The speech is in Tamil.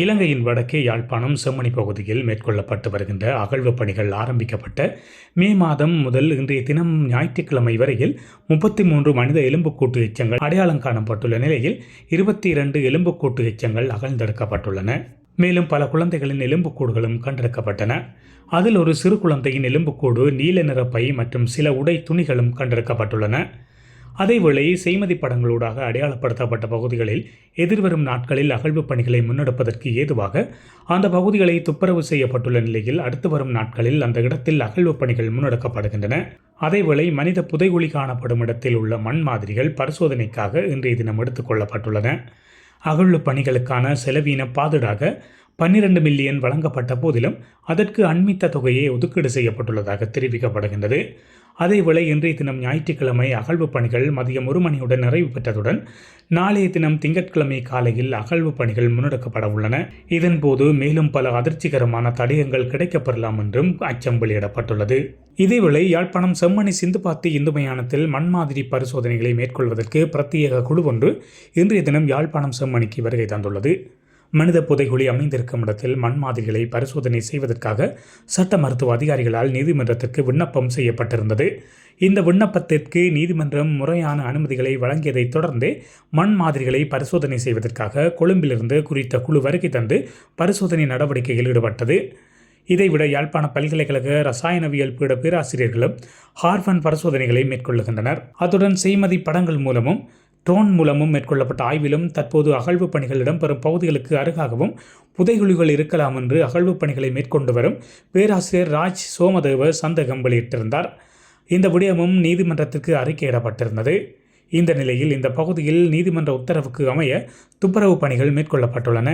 இலங்கையின் வடக்கே யாழ்ப்பாணம் செம்மணி பகுதியில் மேற்கொள்ளப்பட்டு வருகின்ற அகழ்வு பணிகள் ஆரம்பிக்கப்பட்ட மே மாதம் முதல் இன்றைய தினம் ஞாயிற்றுக்கிழமை வரையில் முப்பத்தி மூன்று மனித எலும்புக்கூட்டு எச்சங்கள் அடையாளம் காணப்பட்டுள்ள நிலையில் இருபத்தி இரண்டு எலும்புக்கூட்டு எச்சங்கள் அகழ்ந்தெடுக்கப்பட்டுள்ளன. மேலும் பல குழந்தைகளின் எலும்புக்கூடுகளும் கண்டெடுக்கப்பட்டன. அதில் ஒரு சிறு குழந்தையின் எலும்புக்கூடு நீல நிற பை மற்றும் சில உடை துணிகளும் கண்டெடுக்கப்பட்டுள்ளன. அதேவேளை செய்மதி படங்களூடாக அடையாளப்படுத்தப்பட்ட பகுதிகளில் எதிர்வரும் நாட்களில் அகழ்வுப் பணிகளை முன்னெடுப்பதற்கு ஏதுவாக அந்த பகுதிகளை துப்புரவு செய்யப்பட்டுள்ள நிலையில் அடுத்து வரும் நாட்களில் அந்த இடத்தில் அகழ்வுப் பணிகள் முன்னெடுக்கப்படுகின்றன. அதேவேளை மனித புதைகுழி காணப்படும் இடத்தில் உள்ள மண் மாதிரிகள் பரிசோதனைக்காக இன்றைய தினம் எடுத்துக் கொள்ளப்பட்டுள்ளன. அகழ்வுப் பணிகளுக்கான செலவின பாதுடாக பன்னிரண்டு மில்லியன் வழங்கப்பட்ட போதிலும் அதற்கு அண்மித்த தொகையே ஒதுக்கீடு செய்யப்பட்டுள்ளதாக தெரிவிக்கப்படுகின்றது. அதேவேளை இன்றைய தினம் ஞாயிற்றுக்கிழமை அகழ்வு பணிகள் மதியம் ஒரு மணியுடன் நிறைவு பெற்றதுடன் நாளைய தினம் திங்கட்கிழமை காலையில் அகழ்வு பணிகள் முன்னெடுக்கப்பட உள்ளன. இதன்போது மேலும் பல அதிர்ச்சிகரமான தடயங்கள் கிடைக்கப்பெறலாம் என்றும் அச்சம் வெளியிடப்பட்டுள்ளது. இதேவேளை யாழ்ப்பாணம் செம்மணி சிந்துபாத்தி இந்து மயானத்தில் மண்மாதிரி பரிசோதனைகளை மேற்கொள்வதற்கு பிரத்யேக குழு ஒன்று இன்றைய தினம் யாழ்ப்பாணம் செம்மணிக்கு வருகை தந்துள்ளது. மனித புதைகுழி அமைந்திருக்கும் இடத்தில் மண் மாதிரிகளை பரிசோதனை செய்வதற்காக சட்ட மருத்துவ அதிகாரிகளால் நீதிமன்றத்திற்கு விண்ணப்பம் செய்யப்பட்டிருந்தது. இந்த விண்ணப்பத்திற்கு நீதிமன்றம் முறையான அனுமதிகளை வழங்கியதைத் தொடர்ந்தே மண் மாதிரிகளை பரிசோதனை செய்வதற்காக கொழும்பிலிருந்து குறித்த குழு வருகை தந்து பரிசோதனை நடவடிக்கையில் ஈடுபட்டது. இதைவிட யாழ்ப்பாண பல்கலைக்கழக ரசாயனவியல் பீட பேராசிரியர்களும் ஹார்வன் பரிசோதனைகளை மேற்கொள்ளுகின்றனர் அத்துடன் செய்மதி படங்கள் மூலமும் ட்ரோன் மூலமும் மேற்கொள்ளப்பட்ட ஆய்விலும் தற்போது அகழ்வு பணிகள் இடம்பெறும் பகுதிகளுக்கு அருகாகவும் புதைகுழிகள் இருக்கலாம் என்று அகழ்வு பணிகளை மேற்கொண்டு வரும் பேராசிரியர் ராஜ் சோமதேவர் சந்தேகம் வெளியிட்டிருந்தார். இந்த விடயமும் நீதிமன்றத்திற்கு அறிக்கையிடப்பட்டிருந்தது. இந்த நிலையில் இந்த பகுதியில் நீதிமன்ற உத்தரவுக்கு அமைய துப்புரவு பணிகள் மேற்கொள்ளப்பட்டுள்ளன.